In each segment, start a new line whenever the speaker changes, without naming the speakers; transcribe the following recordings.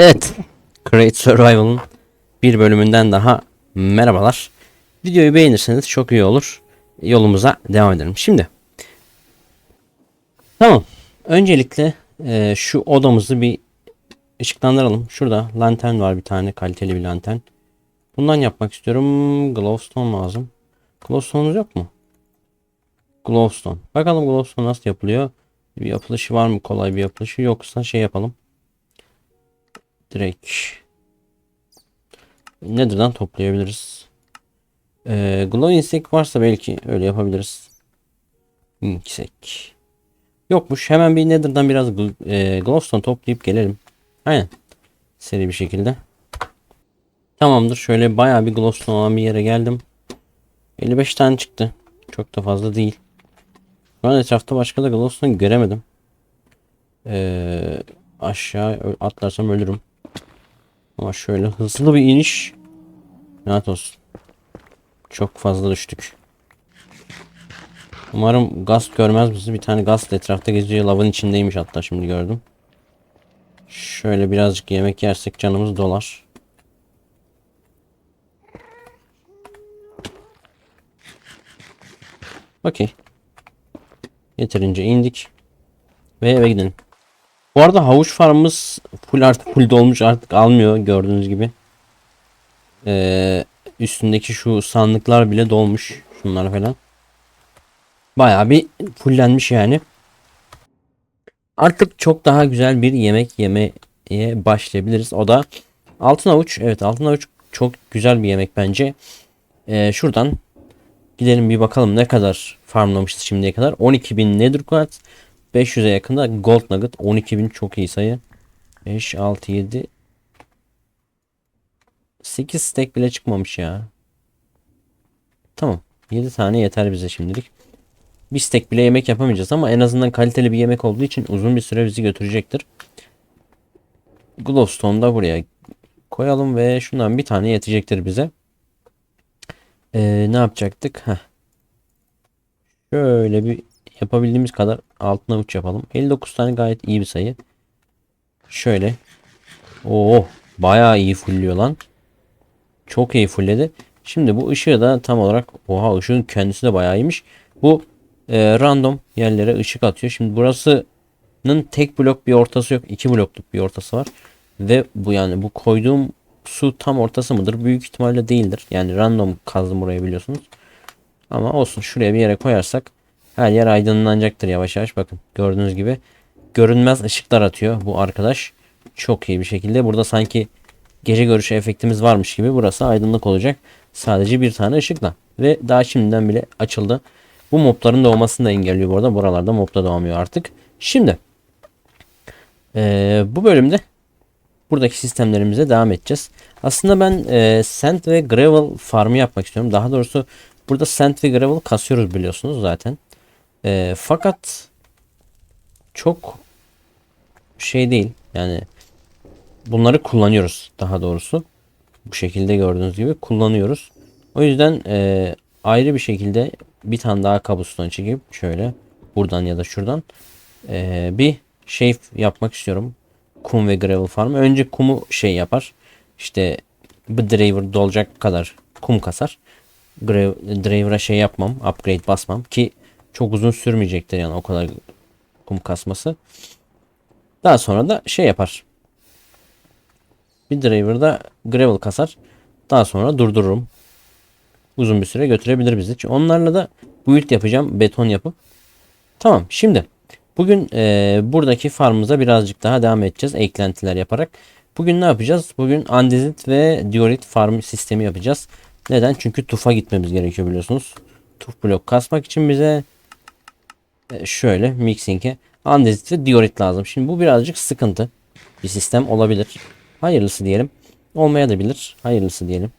Evet. Create Survival'ın bir bölümünden daha merhabalar. Videoyu beğenirseniz çok iyi olur. Yolumuza devam edelim. Şimdi. Tamam. Öncelikle e, şu odamızı bir ışıklandıralım. Şurada lantern var bir tane kaliteli bir lantern. Bundan yapmak istiyorum. Glowstone lazım. Glowstone'umuz yok mu? Glowstone. Bakalım glowstone nasıl yapılıyor. Bir yapılışı var mı? Kolay bir yapılışı. Yoksa şey yapalım. Direkt Nether'dan toplayabiliriz. Ee, glow insect varsa belki öyle yapabiliriz. İnsek. Yokmuş. Hemen bir Nether'dan biraz e, glowstone toplayıp gelelim. Aynen. Seri bir şekilde. Tamamdır. Şöyle bayağı bir glowstone olan bir yere geldim. 55 tane çıktı. Çok da fazla değil. Şu an etrafta başka da glowstone göremedim. Ee, aşağı atlarsam ölürüm. Ama şöyle hızlı bir iniş. Rahat olsun. Çok fazla düştük. Umarım gaz görmez bizi. Bir tane gaz etrafta geziyor. Lavın içindeymiş hatta şimdi gördüm. Şöyle birazcık yemek yersek canımız dolar. Okey. Yeterince indik. Ve eve gidelim. Bu arada havuç farmımız full artık full dolmuş artık almıyor gördüğünüz gibi. Ee, üstündeki şu sandıklar bile dolmuş. Şunlar falan. Bayağı bir fullenmiş yani. Artık çok daha güzel bir yemek yemeye başlayabiliriz. O da altın avuç. Evet altın avuç çok güzel bir yemek bence. Ee, şuradan gidelim bir bakalım ne kadar farmlamışız şimdiye kadar. 12.000 nether quartz. 500'e yakında gold nugget 12.000 çok iyi sayı. 5 6 7 8 stack bile çıkmamış ya. Tamam. 7 tane yeter bize şimdilik. Bir stack bile yemek yapamayacağız ama en azından kaliteli bir yemek olduğu için uzun bir süre bizi götürecektir. Glowstone da buraya koyalım ve şundan bir tane yetecektir bize. Ee, ne yapacaktık? Heh. Şöyle bir yapabildiğimiz kadar altına uç yapalım. 59 tane gayet iyi bir sayı. Şöyle. Oo, bayağı iyi fullüyor lan. Çok iyi fullledi. Şimdi bu ışığı da tam olarak oha ışığın kendisi de bayağı iyiymiş. Bu e, random yerlere ışık atıyor. Şimdi burasının tek blok bir ortası yok. iki blokluk bir ortası var. Ve bu yani bu koyduğum su tam ortası mıdır? Büyük ihtimalle değildir. Yani random kazdım burayı biliyorsunuz. Ama olsun şuraya bir yere koyarsak her yer aydınlanacaktır yavaş yavaş. Bakın gördüğünüz gibi görünmez ışıklar atıyor bu arkadaş. Çok iyi bir şekilde. Burada sanki gece görüşü efektimiz varmış gibi burası aydınlık olacak. Sadece bir tane ışıkla. Ve daha şimdiden bile açıldı. Bu mobların doğmasını da engelliyor bu arada. Buralarda mob da doğamıyor artık. Şimdi eee, bu bölümde buradaki sistemlerimize devam edeceğiz. Aslında ben eee sand ve gravel farmı yapmak istiyorum. Daha doğrusu burada sand ve gravel kasıyoruz biliyorsunuz zaten. Eee, fakat çok şey değil. Yani bunları kullanıyoruz daha doğrusu. Bu şekilde gördüğünüz gibi kullanıyoruz. O yüzden eee, ayrı bir şekilde bir tane daha kabuston çekip şöyle buradan ya da şuradan eee, bir şey yapmak istiyorum. Kum ve gravel farm. Önce kumu şey yapar. İşte bu driver dolacak kadar kum kasar. Driver'a şey yapmam. Upgrade basmam ki çok uzun sürmeyecektir yani o kadar kum kasması. Daha sonra da şey yapar. Bir driver'da gravel kasar. Daha sonra durdururum. Uzun bir süre götürebilir bizi. Çünkü Onlarla da build yapacağım. Beton yapıp. Tamam şimdi. Bugün eee, buradaki farmımıza birazcık daha devam edeceğiz. Eklentiler yaparak. Bugün ne yapacağız? Bugün andezit ve diorit farm sistemi yapacağız. Neden? Çünkü tufa gitmemiz gerekiyor biliyorsunuz. Tuf blok kasmak için bize e, şöyle mixing'e andezit ve diorit lazım. Şimdi bu birazcık sıkıntı bir sistem olabilir. Hayırlısı diyelim. Olmaya da bilir. Hayırlısı diyelim.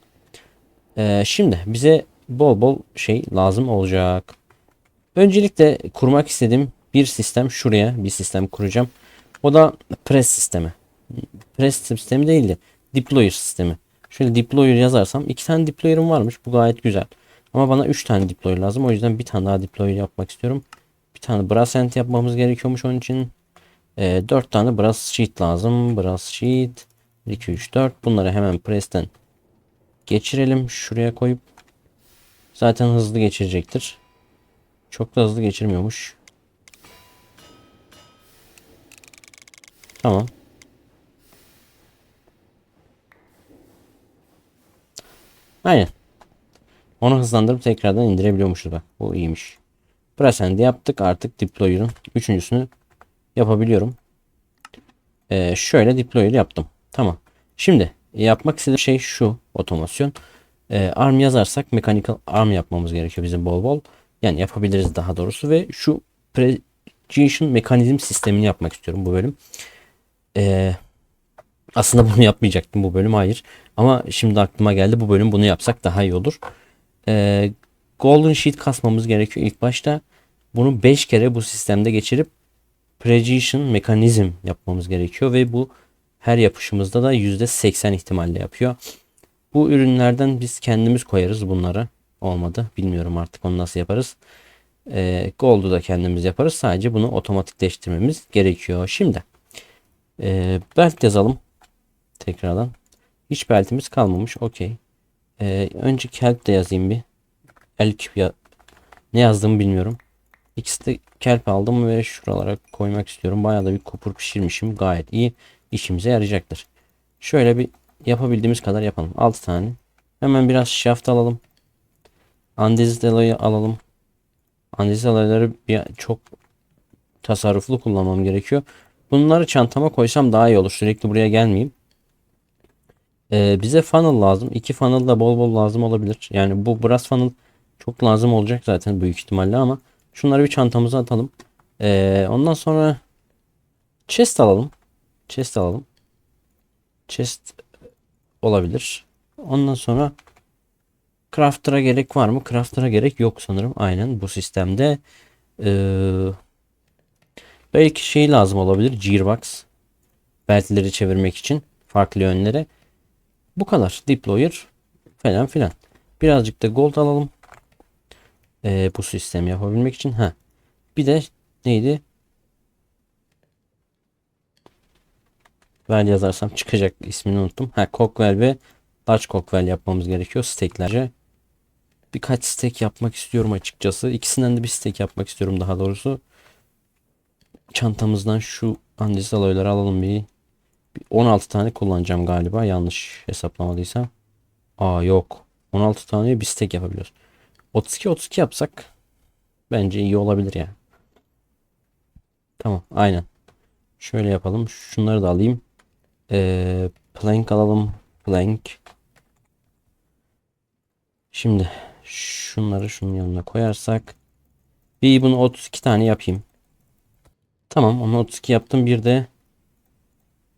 Ee, şimdi bize bol bol şey lazım olacak. Öncelikle kurmak istediğim bir sistem şuraya bir sistem kuracağım. O da press sistemi. Press sistemi değil de deployer sistemi. Şöyle deployer yazarsam iki tane deployer'ım varmış. Bu gayet güzel. Ama bana 3 tane deployer lazım. O yüzden bir tane daha deployer yapmak istiyorum. Bir tane brass end yapmamız gerekiyormuş onun için. Ee, 4 tane brass sheet lazım. Brass sheet. 2, 3, 4. Bunları hemen presten geçirelim. Şuraya koyup zaten hızlı geçirecektir. Çok da hızlı geçirmiyormuş. Tamam. Aynen. Onu hızlandırıp tekrardan indirebiliyormuşuz bak. Bu iyiymiş. Present'i yaptık. Artık deployer'ın üçüncüsünü yapabiliyorum. Ee, şöyle deployer yaptım. Tamam. Şimdi yapmak istediğim şey şu otomasyon. Ee, arm yazarsak mechanical arm yapmamız gerekiyor bizim bol bol. Yani yapabiliriz daha doğrusu ve şu precision mekanizm sistemini yapmak istiyorum bu bölüm. Ee, aslında bunu yapmayacaktım bu bölüm hayır. Ama şimdi aklıma geldi bu bölüm bunu yapsak daha iyi olur. Ee, Golden Sheet kasmamız gerekiyor ilk başta. Bunu 5 kere bu sistemde geçirip precision mekanizm yapmamız gerekiyor ve bu her yapışımızda da %80 ihtimalle yapıyor. Bu ürünlerden biz kendimiz koyarız bunları. Olmadı. Bilmiyorum artık onu nasıl yaparız. Ee, Gold'u da kendimiz yaparız. Sadece bunu otomatikleştirmemiz gerekiyor. Şimdi e, belt yazalım. Tekrardan. Hiç beltimiz kalmamış. Okey. Ee, önce kelp de yazayım bir. Elk ya ne yazdığımı bilmiyorum. İkisi de kelp aldım ve şuralara koymak istiyorum. Bayağı da bir kopur pişirmişim. Gayet iyi. işimize yarayacaktır. Şöyle bir yapabildiğimiz kadar yapalım. 6 tane. Hemen biraz shaft alalım. Andeziteloyu alalım. Andeziteloları bir çok tasarruflu kullanmam gerekiyor. Bunları çantama koysam daha iyi olur. Sürekli buraya gelmeyeyim. Ee, bize funnel lazım. İki funnel da bol bol lazım olabilir. Yani bu brass funnel çok lazım olacak zaten büyük ihtimalle ama şunları bir çantamıza atalım. Ee, ondan sonra chest alalım. Chest alalım. Chest olabilir. Ondan sonra crafter'a gerek var mı? Crafter'a gerek yok sanırım. Aynen bu sistemde. Ee, belki şey lazım olabilir. Gearbox. Beltleri çevirmek için. Farklı yönlere. Bu kadar. Deployer falan filan. Birazcık da gold alalım. Ee, bu sistemi yapabilmek için. Ha. Bir de neydi? Vel yazarsam çıkacak ismini unuttum. Ha Cockwell ve Large Cockwell yapmamız gerekiyor steklerce. Birkaç stek yapmak istiyorum açıkçası. İkisinden de bir stek yapmak istiyorum daha doğrusu. Çantamızdan şu andezit aloyları alalım bir. 16 tane kullanacağım galiba. Yanlış hesaplamadıysam. Aa yok. 16 tane bir stek yapabiliyoruz. 32 32 yapsak bence iyi olabilir ya. Tamam aynen. Şöyle yapalım. Şunları da alayım. Ee, plank alalım. Plank. Şimdi şunları şunun yanına koyarsak bir bunu 32 tane yapayım. Tamam onu 32 yaptım. Bir de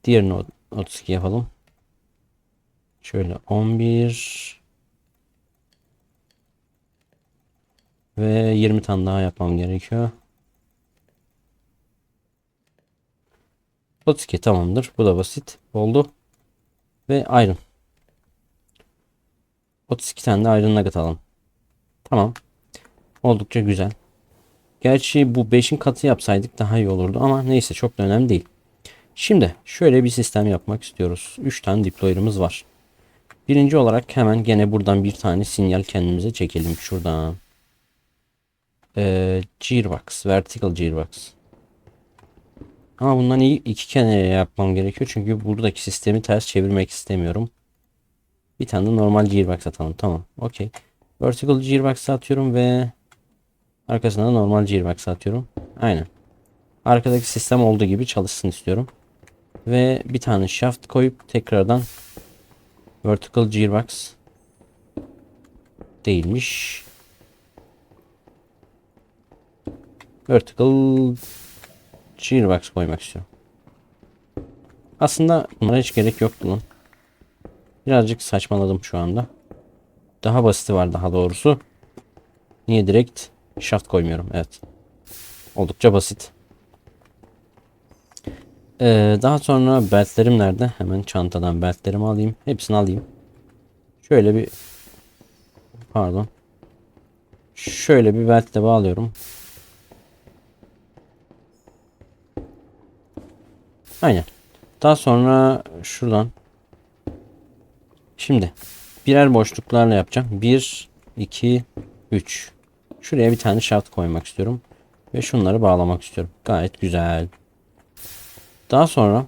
diğerini 32 yapalım. Şöyle 11 ve 20 tane daha yapmam gerekiyor. 32 tamamdır. Bu da basit oldu. Ve iron. 32 tane de iron nugget alalım. Tamam. Oldukça güzel. Gerçi bu 5'in katı yapsaydık daha iyi olurdu ama neyse çok da önemli değil. Şimdi şöyle bir sistem yapmak istiyoruz. 3 tane deployer'ımız var. Birinci olarak hemen gene buradan bir tane sinyal kendimize çekelim şuradan. Ee, gearbox, vertical gearbox. Ama bundan iyi iki kere yapmam gerekiyor. Çünkü buradaki sistemi ters çevirmek istemiyorum. Bir tane de normal gearbox atalım. Tamam. Okey. Vertical gearbox atıyorum ve arkasına da normal gearbox atıyorum. Aynen. Arkadaki sistem olduğu gibi çalışsın istiyorum. Ve bir tane shaft koyup tekrardan vertical gearbox değilmiş. Vertical Gearbox koymak istiyorum. Aslında bunlara hiç gerek yoktu lan. Birazcık saçmaladım şu anda. Daha basiti var daha doğrusu. Niye direkt shaft koymuyorum? Evet. Oldukça basit. Ee, daha sonra beltlerim nerede? Hemen çantadan beltlerimi alayım. Hepsini alayım. Şöyle bir pardon. Şöyle bir beltle bağlıyorum. Aynen. Daha sonra şuradan Şimdi birer boşluklarla yapacağım. 1, 2, 3. Şuraya bir tane şaft koymak istiyorum. Ve şunları bağlamak istiyorum. Gayet güzel. Daha sonra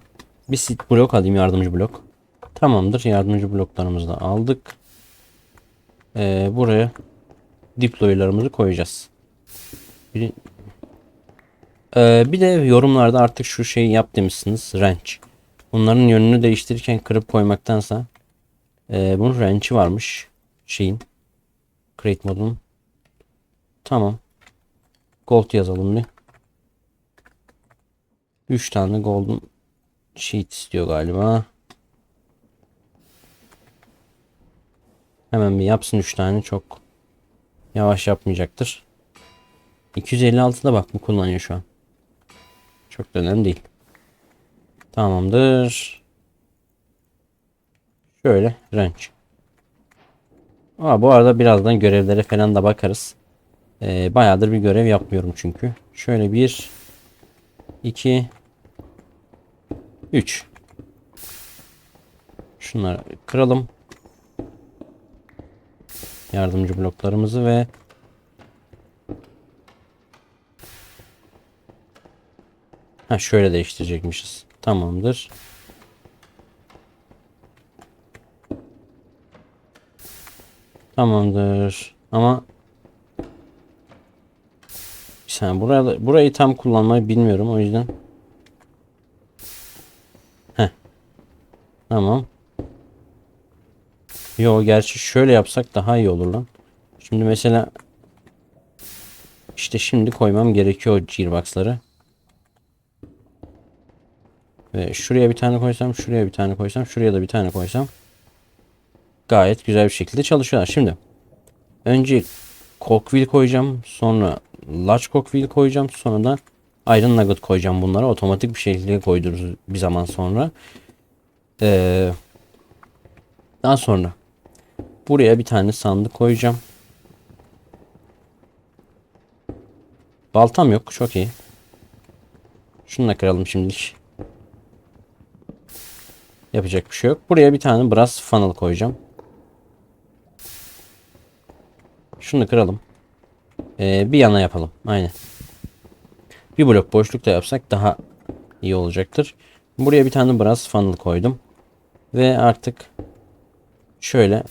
bir sit blok alayım yardımcı blok. Tamamdır. Yardımcı bloklarımızı da aldık. Ee, buraya diploylarımızı koyacağız. Bir, Ee, bir de yorumlarda artık şu şeyi yap demişsiniz. Wrench. Bunların yönünü değiştirirken kırıp koymaktansa ee, bunun wrench'i varmış. Şeyin. Create modun. Tamam. Gold yazalım bir. 3 tane golden sheet istiyor galiba. Hemen bir yapsın 3 tane çok yavaş yapmayacaktır. 256'da bak bu kullanıyor şu an. Çok da önemli değil. Tamamdır. Şöyle wrench. Aa, bu arada birazdan görevlere falan da bakarız. Ee, bayağıdır bir görev yapmıyorum çünkü. Şöyle bir 2 3 Şunları kıralım. Yardımcı bloklarımızı ve Ha şöyle değiştirecekmişiz. Tamamdır. Tamamdır. Ama bir saniye burayı, burayı tam kullanmayı bilmiyorum o yüzden. Heh. Tamam. Yo gerçi şöyle yapsak daha iyi olur lan. Şimdi mesela işte şimdi koymam gerekiyor gearbox'ları. Ve şuraya bir tane koysam, şuraya bir tane koysam, şuraya da bir tane koysam gayet güzel bir şekilde çalışıyorlar. Şimdi önce cogwheel koyacağım, sonra large cogwheel koyacağım, sonra da iron nugget koyacağım bunlara. Otomatik bir şekilde koydururuz bir zaman sonra. Ee, daha sonra buraya bir tane sandık koyacağım. Baltam yok. Çok iyi. Şunu da kıralım şimdilik. Yapacak bir şey yok. Buraya bir tane brass funnel koyacağım. Şunu kıralım. Ee, bir yana yapalım. Aynen. Bir blok boşlukta yapsak daha iyi olacaktır. Buraya bir tane brass funnel koydum. Ve artık şöyle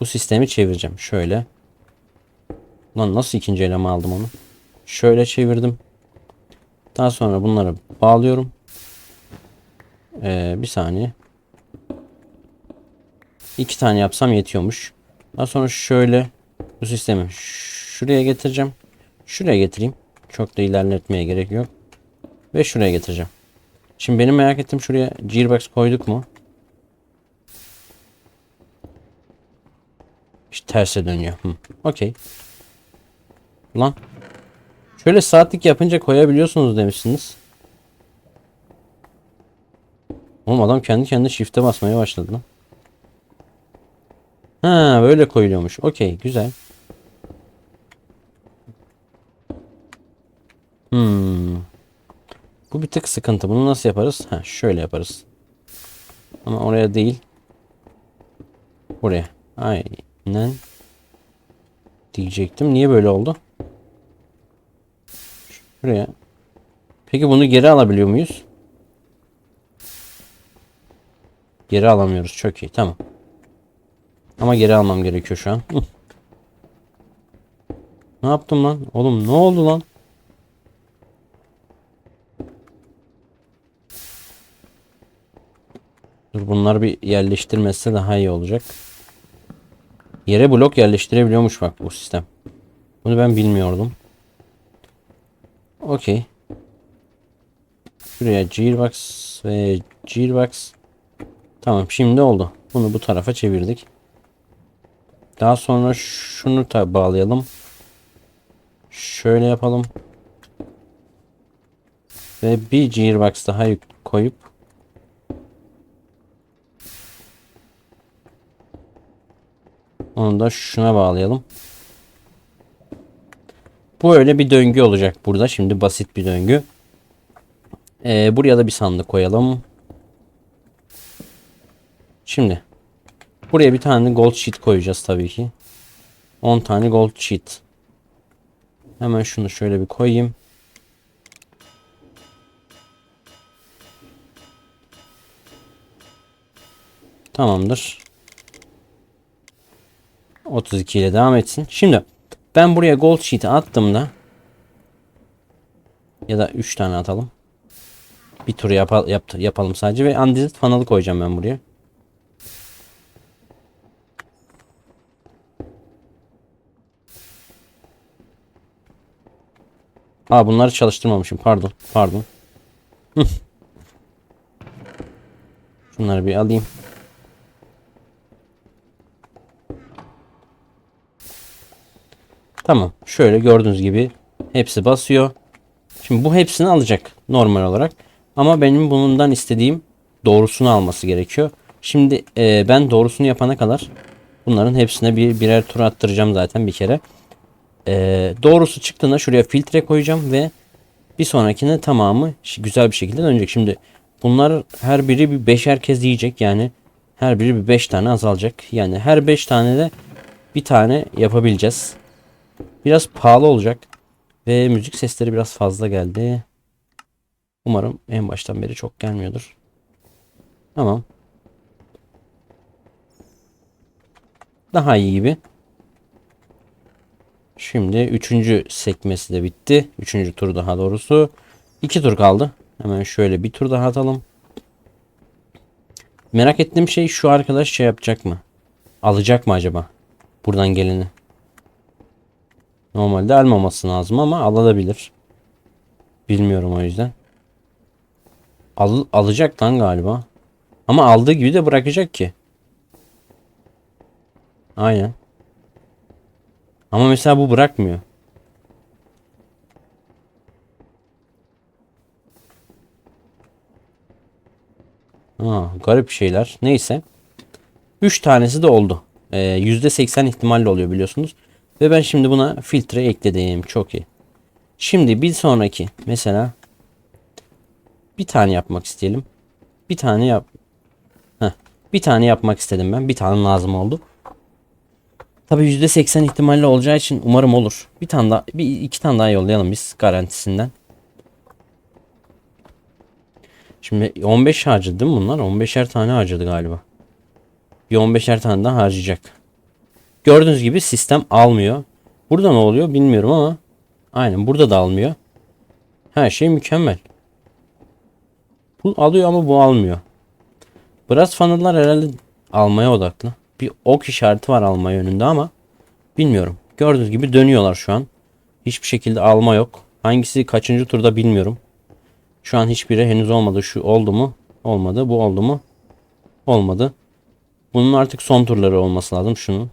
bu sistemi çevireceğim. Şöyle. Lan nasıl ikinci eleme aldım onu? Şöyle çevirdim. Daha sonra bunları bağlıyorum. Ee, bir saniye. İki tane yapsam yetiyormuş. Daha sonra şöyle bu sistemi şuraya getireceğim. Şuraya getireyim. Çok da ilerletmeye gerek yok. Ve şuraya getireceğim. Şimdi benim merak ettiğim şuraya gearbox koyduk mu? İşte terse dönüyor. Hı. Okey. Lan. Şöyle saatlik yapınca koyabiliyorsunuz demişsiniz. Oğlum adam kendi kendine shift'e basmaya başladı lan. Ha böyle koyuluyormuş. Okey güzel. Hmm. Bu bir tık sıkıntı. Bunu nasıl yaparız? Ha şöyle yaparız. Ama oraya değil. Buraya. Aynen. Diyecektim. Niye böyle oldu? Şuraya. Peki bunu geri alabiliyor muyuz? Geri alamıyoruz. Çok iyi. Tamam. Ama geri almam gerekiyor şu an. ne yaptım lan? Oğlum ne oldu lan? Dur bunlar bir yerleştirmezse daha iyi olacak. Yere blok yerleştirebiliyormuş bak bu sistem. Bunu ben bilmiyordum. Okey. Şuraya gearbox ve gearbox. Tamam şimdi oldu. Bunu bu tarafa çevirdik. Daha sonra şunu da bağlayalım. Şöyle yapalım. Ve bir gearbox daha koyup onu da şuna bağlayalım. Bu öyle bir döngü olacak burada. Şimdi basit bir döngü. Ee, buraya da bir sandık koyalım. Şimdi Buraya bir tane gold sheet koyacağız tabii ki. 10 tane gold sheet. Hemen şunu şöyle bir koyayım. Tamamdır. 32 ile devam etsin. Şimdi ben buraya gold sheet'i attığımda ya da 3 tane atalım. Bir tur yapa, yap, yapalım sadece ve andesite funnel'ı koyacağım ben buraya. Aa bunları çalıştırmamışım. Pardon. Pardon. Şunları bir alayım. Tamam. Şöyle gördüğünüz gibi hepsi basıyor. Şimdi bu hepsini alacak normal olarak. Ama benim bundan istediğim doğrusunu alması gerekiyor. Şimdi e, ben doğrusunu yapana kadar bunların hepsine bir birer tur attıracağım zaten bir kere. E, doğrusu çıktığında şuraya filtre koyacağım ve bir sonrakine tamamı güzel bir şekilde dönecek. Şimdi bunlar her biri bir beşer kez yiyecek yani her biri bir beş tane azalacak. Yani her beş tane de bir tane yapabileceğiz. Biraz pahalı olacak. Ve müzik sesleri biraz fazla geldi. Umarım en baştan beri çok gelmiyordur. Tamam. Daha iyi gibi. Şimdi üçüncü sekmesi de bitti. Üçüncü tur daha doğrusu. İki tur kaldı. Hemen şöyle bir tur daha atalım. Merak ettiğim şey şu arkadaş şey yapacak mı? Alacak mı acaba? Buradan geleni. Normalde almaması lazım ama alabilir. Bilmiyorum o yüzden. Al, alacak lan galiba. Ama aldığı gibi de bırakacak ki. Aynen. Ama mesela bu bırakmıyor. Ha, garip şeyler. Neyse. 3 tanesi de oldu. Ee, %80 ihtimalle oluyor biliyorsunuz. Ve ben şimdi buna filtre ekledim. Çok iyi. Şimdi bir sonraki mesela bir tane yapmak isteyelim. Bir tane yap. Heh, bir tane yapmak istedim ben. Bir tane lazım oldu. Tabi %80 ihtimalle olacağı için umarım olur. Bir tane daha, bir iki tane daha yollayalım biz garantisinden. Şimdi 15 harcadı değil mi bunlar? 15'er tane harcadı galiba. Bir 15'er tane daha harcayacak. Gördüğünüz gibi sistem almıyor. Burada ne oluyor bilmiyorum ama aynen burada da almıyor. Her şey mükemmel. Bu alıyor ama bu almıyor. Biraz funnel'lar herhalde almaya odaklı. Bir ok işareti var alma yönünde ama bilmiyorum. Gördüğünüz gibi dönüyorlar şu an. Hiçbir şekilde alma yok. Hangisi kaçıncı turda bilmiyorum. Şu an hiçbiri henüz olmadı. Şu oldu mu? Olmadı. Bu oldu mu? Olmadı. Bunun artık son turları olması lazım. Şunun.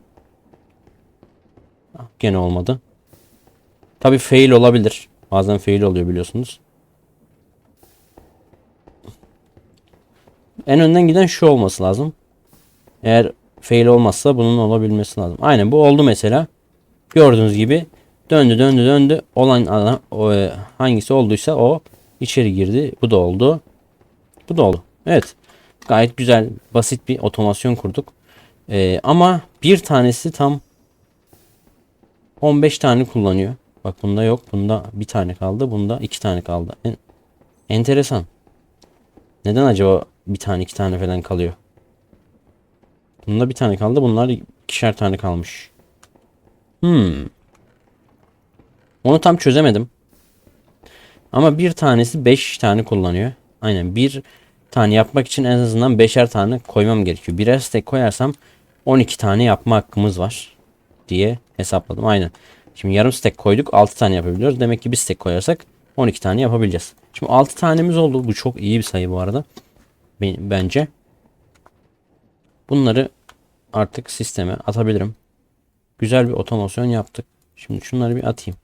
Ah, Gene olmadı. Tabi fail olabilir. Bazen fail oluyor biliyorsunuz. En önden giden şu olması lazım. Eğer fail olmazsa bunun olabilmesi lazım. Aynen bu oldu mesela. Gördüğünüz gibi döndü döndü döndü. Olan ana, o, e, hangisi olduysa o içeri girdi. Bu da oldu. Bu da oldu. Evet. Gayet güzel basit bir otomasyon kurduk. Ee, ama bir tanesi tam 15 tane kullanıyor. Bak bunda yok. Bunda bir tane kaldı. Bunda iki tane kaldı. En, enteresan. Neden acaba bir tane iki tane falan kalıyor? Bunda bir tane kaldı. Bunlar ikişer tane kalmış. Hmm. Onu tam çözemedim. Ama bir tanesi 5 tane kullanıyor. Aynen bir tane yapmak için en azından beşer tane koymam gerekiyor. Birer stack koyarsam 12 tane yapma hakkımız var diye hesapladım. Aynen. Şimdi yarım stack koyduk 6 tane yapabiliyoruz. Demek ki bir stack koyarsak 12 tane yapabileceğiz. Şimdi 6 tanemiz oldu. Bu çok iyi bir sayı bu arada. Ben- Bence. Bunları artık sisteme atabilirim. Güzel bir otomasyon yaptık. Şimdi şunları bir atayım.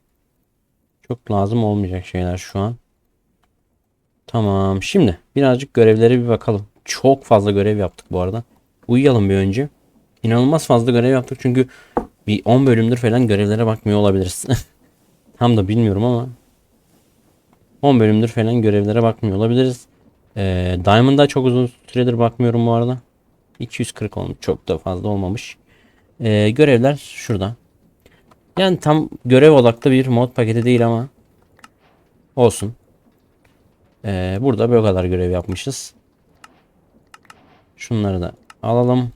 Çok lazım olmayacak şeyler şu an. Tamam. Şimdi birazcık görevlere bir bakalım. Çok fazla görev yaptık bu arada. Uyuyalım bir önce. İnanılmaz fazla görev yaptık çünkü bir 10 bölümdür falan görevlere bakmıyor olabiliriz. Tam da bilmiyorum ama 10 bölümdür falan görevlere bakmıyor olabiliriz. Ee, Diamond'a çok uzun süredir bakmıyorum bu arada. 240 olmuş. Çok da fazla olmamış. Ee, görevler şurada. Yani tam görev odaklı bir mod paketi değil ama olsun. Ee, burada böyle kadar görev yapmışız. Şunları da alalım.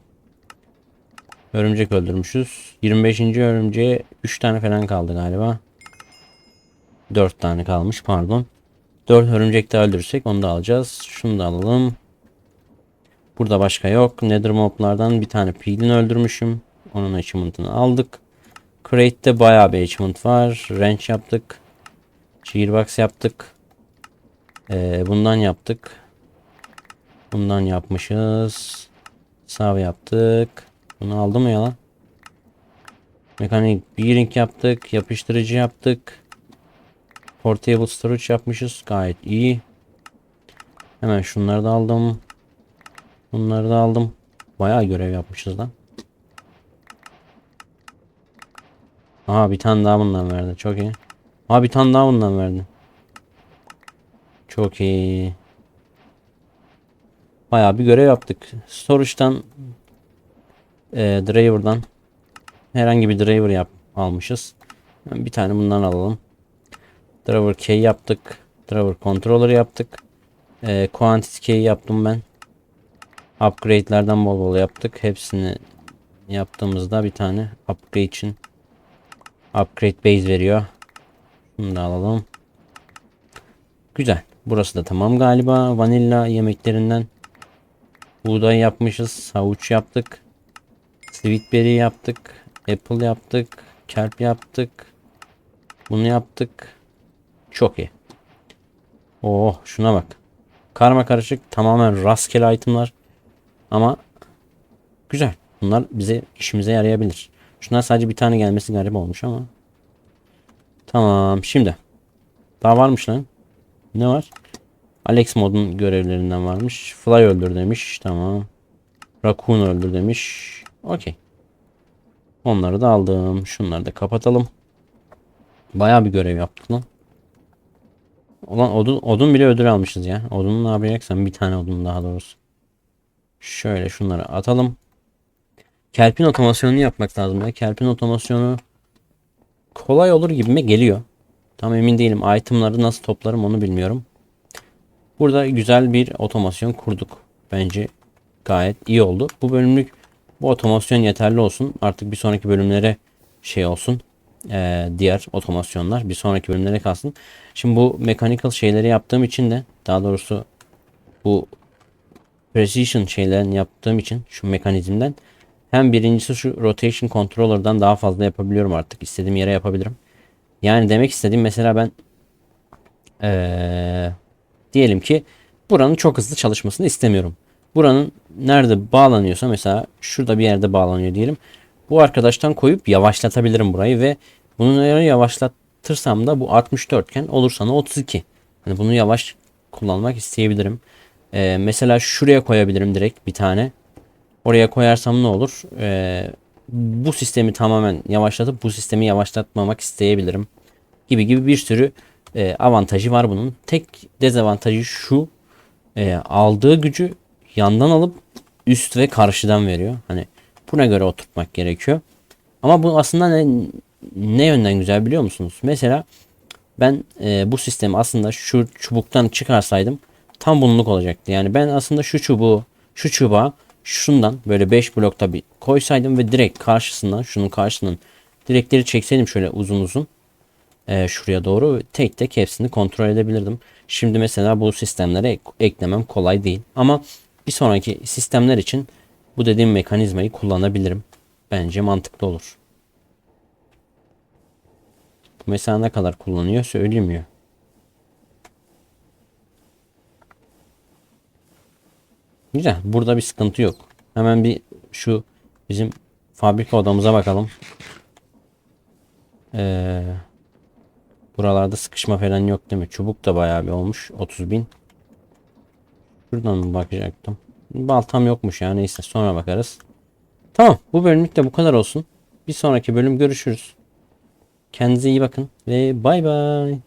Örümcek öldürmüşüz. 25. örümceğe 3 tane falan kaldı galiba. 4 tane kalmış pardon. 4 örümcek daha öldürürsek onu da alacağız. Şunu da alalım. Burada başka yok. Nether moblardan bir tane piglin öldürmüşüm. Onun achievement'ını aldık. Crate'de bayağı bir achievement var. Wrench yaptık. Gearbox yaptık. Ee, bundan yaptık. Bundan yapmışız. Sav yaptık. Bunu aldı mı ya lan? Mekanik bearing yaptık. Yapıştırıcı yaptık. Portable storage yapmışız. Gayet iyi. Hemen şunları da aldım. Bunları da aldım. Bayağı görev yapmışız lan. Aha bir tane daha bundan verdi. Çok iyi. Aha bir tane daha bundan verdi. Çok iyi. Bayağı bir görev yaptık. Storage'dan e, driver'dan herhangi bir driver yap almışız. Bir tane bundan alalım. Driver key yaptık. Driver controller yaptık. E, quantity key yaptım ben. Upgrade'lerden bol bol yaptık. Hepsini yaptığımızda bir tane upgrade için upgrade base veriyor. Bunu da alalım. Güzel. Burası da tamam galiba. Vanilla yemeklerinden buğday yapmışız. Havuç yaptık. Sweetberry yaptık. Apple yaptık. Kelp yaptık. Bunu yaptık. Çok iyi. Oh şuna bak. Karma karışık tamamen rastgele itemlar. Ama güzel. Bunlar bize işimize yarayabilir. Şunlar sadece bir tane gelmesi garip olmuş ama. Tamam şimdi. Daha varmış lan. Ne var? Alex modun görevlerinden varmış. Fly öldür demiş. Tamam. Raccoon öldür demiş. Okey. Onları da aldım. Şunları da kapatalım. Bayağı bir görev yaptık lan. Ulan odun, odun bile ödül almışız ya. Odunu ne yapacaksan bir tane odun daha doğrusu. Şöyle şunları atalım. Kelpin otomasyonunu yapmak lazım ya. Kelpin otomasyonu kolay olur gibime geliyor. Tam emin değilim. Itemları nasıl toplarım onu bilmiyorum. Burada güzel bir otomasyon kurduk. Bence gayet iyi oldu. Bu bölümlük bu otomasyon yeterli olsun. Artık bir sonraki bölümlere şey olsun. Ee, diğer otomasyonlar bir sonraki bölümlere kalsın. Şimdi bu mechanical şeyleri yaptığım için de daha doğrusu bu precision şeylerini yaptığım için şu mekanizmden hem birincisi şu rotation controller'dan daha fazla yapabiliyorum artık. İstediğim yere yapabilirim. Yani demek istediğim mesela ben ee, diyelim ki buranın çok hızlı çalışmasını istemiyorum. Buranın nerede bağlanıyorsa mesela şurada bir yerde bağlanıyor diyelim. Bu arkadaştan koyup yavaşlatabilirim burayı ve bunu yavaşlatırsam da bu 64 iken olur sana 32. Yani bunu yavaş kullanmak isteyebilirim. Ee, mesela şuraya koyabilirim direkt bir tane. Oraya koyarsam ne olur? Ee, bu sistemi tamamen yavaşlatıp bu sistemi yavaşlatmamak isteyebilirim. Gibi gibi bir sürü e, avantajı var bunun. Tek dezavantajı şu. E, aldığı gücü yandan alıp üst ve karşıdan veriyor. Hani buna göre oturtmak gerekiyor. Ama bu aslında ne, ne yönden güzel biliyor musunuz? Mesela ben e, bu sistemi aslında şu çubuktan çıkarsaydım tam bunluk olacaktı. Yani ben aslında şu çubuğu şu çubuğa şundan böyle 5 blokta bir koysaydım ve direkt karşısından şunun karşısından direkleri çekseydim şöyle uzun uzun e, şuraya doğru tek tek hepsini kontrol edebilirdim. Şimdi mesela bu sistemlere ek- eklemem kolay değil. Ama bir sonraki sistemler için bu dediğim mekanizmayı kullanabilirim. Bence mantıklı olur. Mesela ne kadar kullanıyor söylemiyor. Güzel. Burada bir sıkıntı yok. Hemen bir şu bizim fabrika odamıza bakalım. Ee, buralarda sıkışma falan yok değil mi? Çubuk da bayağı bir olmuş. 30 bin. Şuradan mı bakacaktım? Baltam yokmuş ya. Neyse sonra bakarız. Tamam. Bu bölümlük de bu kadar olsun. Bir sonraki bölüm görüşürüz. Kendinize iyi bakın ve bay bay.